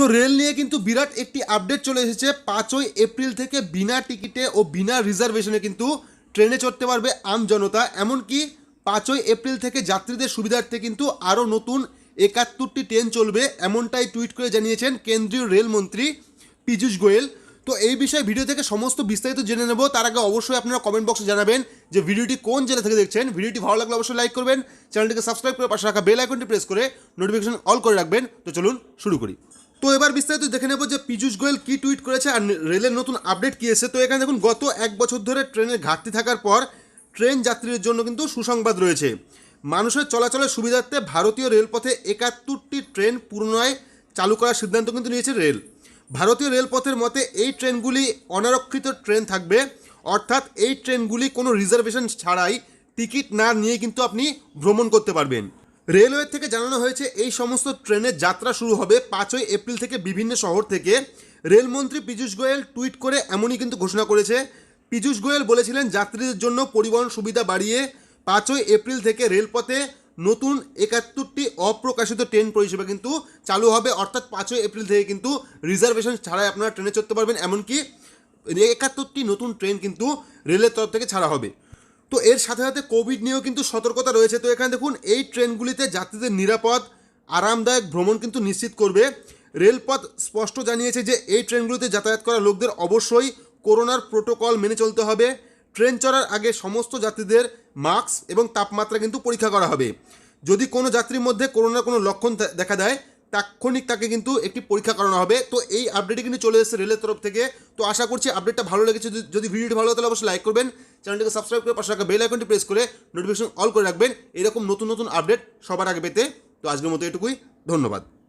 তো রেল নিয়ে কিন্তু বিরাট একটি আপডেট চলে এসেছে। পাঁচই এপ্রিল থেকে বিনা টিকিটে ও বিনা রিজার্ভেশনে কিন্তু ট্রেনে চড়তে পারবে আম জনতা। এমনকি পাঁচই এপ্রিল থেকে যাত্রীদের সুবিধার্থে কিন্তু আরও নতুন একাত্তরটি ট্রেন চলবে এমনটাই টুইট করে জানিয়েছেন কেন্দ্রীয় রেলমন্ত্রী পীযূষ গোয়েল। তো এই বিষয়ে ভিডিও থেকে সমস্ত বিস্তারিত জেনে নেব। তার আগে অবশ্যই আপনারা কমেন্ট বক্সে জানাবেন যে ভিডিওটি কোন জেলা থেকে দেখছেন। ভিডিওটি ভালো লাগলে অবশ্যই লাইক করবেন। চ্যানেলটিকে সাবস্ক্রাইব করে পাশে রাখা বেল আইকনটি প্রেস করে নোটিফিকেশন অল করে রাখবেন। তো চলুন শুরু করি। তো এবার বিস্তারিত দেখে নেব যে পীযূষ গোয়েল কি টুইট করেছে আর রেলের নতুন আপডেট কি এসেছে। তো এখানে দেখুন, গত এক বছর ধরে ট্রেনের ঘাটতি থাকার পর ট্রেন যাত্রীদের জন্য কিন্তু সুসংবাদ রয়েছে। মানুষের চলাচলের সুবিধার্থে ভারতীয় রেলপথে একাত্তরটি ট্রেন পুনরায় চালু করার সিদ্ধান্ত কিন্তু নিয়েছে রেল। ভারতীয় রেলপথের মতে, এই ট্রেনগুলি অনারক্ষিত ট্রেন থাকবে। অর্থাৎ এই ট্রেনগুলি কোনো রিজার্ভেশন ছাড়াই টিকিট না নিয়ে কিন্তু আপনি ভ্রমণ করতে পারবেন। রেলওয়ে থেকে জানানো হয়েছে, এই সমস্ত ট্রেনের যাত্রা শুরু হবে পাঁচই এপ্রিল থেকে বিভিন্ন শহর থেকে। রেলমন্ত্রী পীযূষ গোয়েল টুইট করে এমনই কিন্তু ঘোষণা করেছে। পীযূষ গোয়েল বলেছিলেন, যাত্রীদের জন্য পরিবহন সুবিধা বাড়িয়ে পাঁচই এপ্রিল থেকে রেলপথে নতুন একাত্তরটি অপ্রকাশিত ট্রেন পরিষেবা কিন্তু চালু হবে। অর্থাৎ পাঁচই এপ্রিল থেকে কিন্তু রিজার্ভেশন ছাড়াই আপনারা ট্রেনে চড়তে পারবেন। এমনকি একাত্তরটি নতুন ট্রেন কিন্তু রেলের তরফ থেকে ছাড়া হবে। তো এর সাথে সাথে কোভিড নিয়েও কিন্তু সতর্কতা রয়েছে। তো এখানে দেখুন, এই ট্রেনগুলিতে যাত্রীদের নিরাপদ, আরামদায়ক ভ্রমণ কিন্তু নিশ্চিত করবে। রেলপথ স্পষ্ট জানিয়েছে যে এই ট্রেনগুলিতে যাতায়াত করা লোকদের অবশ্যই করোনার প্রোটোকল মেনে চলতে হবে। ট্রেন চড়ার আগে সমস্ত যাত্রীদের মাস্ক এবং তাপমাত্রা কিন্তু পরীক্ষা করা হবে। যদি কোনো যাত্রীর মধ্যে করোনার কোনো লক্ষণ দেখা দেয় তাৎক্ষণিক তাকে কিন্তু একটি পরীক্ষা করানো হবে। তো এই আপডেটই কিন্তু চলে এসেছে রেলের তরফ থেকে। তো আশা করছি আপডেটটা ভালো লেগেছে। যদি- ভিডিওটি ভালো তাহলে অবশ্যই লাইক করবেন। চ্যানেলটিকে সাবস্ক্রাইব করে পাশে রাখা বেল আইকনটি প্রেস করে নোটিফিকেশন অল করে রাখবেন। এরকম নতুন নতুন আপডেট সবার আগে পেতে। তো আজকের মতো এটুকুই। ধন্যবাদ।